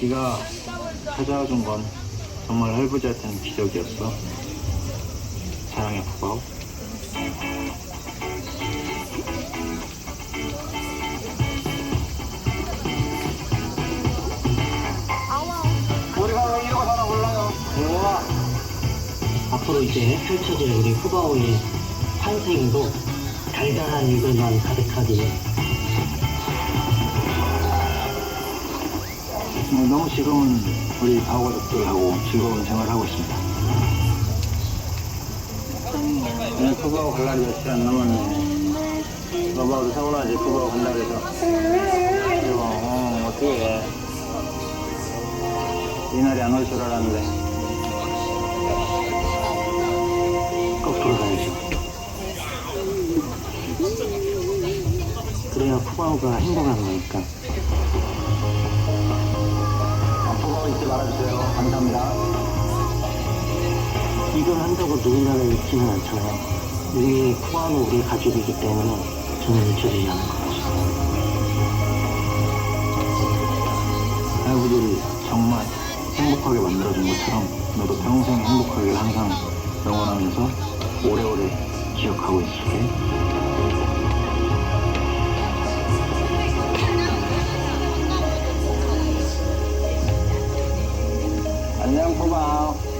네가 찾아준 건 정말 할부지한테는 기적이었어. 사랑해 푸바오. 우리가 왜 이러고 사나 몰라요. 우와. 앞으로 이제 펼쳐질 우리 후바오의 환생도 달달한 일들만 가득하게 뭐 너무 지금은 우리 바오 가족들하고 즐거운 생활을 하고 있습니다. 네, 푸바오 갈 날이 며칠 안 남았네. 너봐도 서운하지, 푸바오 간 날에서. 이거, 어, 어떻게 해. 이 날이 안 올 줄 알았는데. 거꾸로 가야죠. 그래야 후바오가 행복한 거니까. 이걸 한다고 누군가를 잃지는 않잖아요. 우리 포함은 우리 가족이기 때문에 저는 잊혀지지 않을 것 같습니다. 할아버지를 정말 행복하게 만들어준 것처럼 너도 평생 행복하게 항상 영원하면서 오래오래 기억하고 있을게. 안녕, 고마워.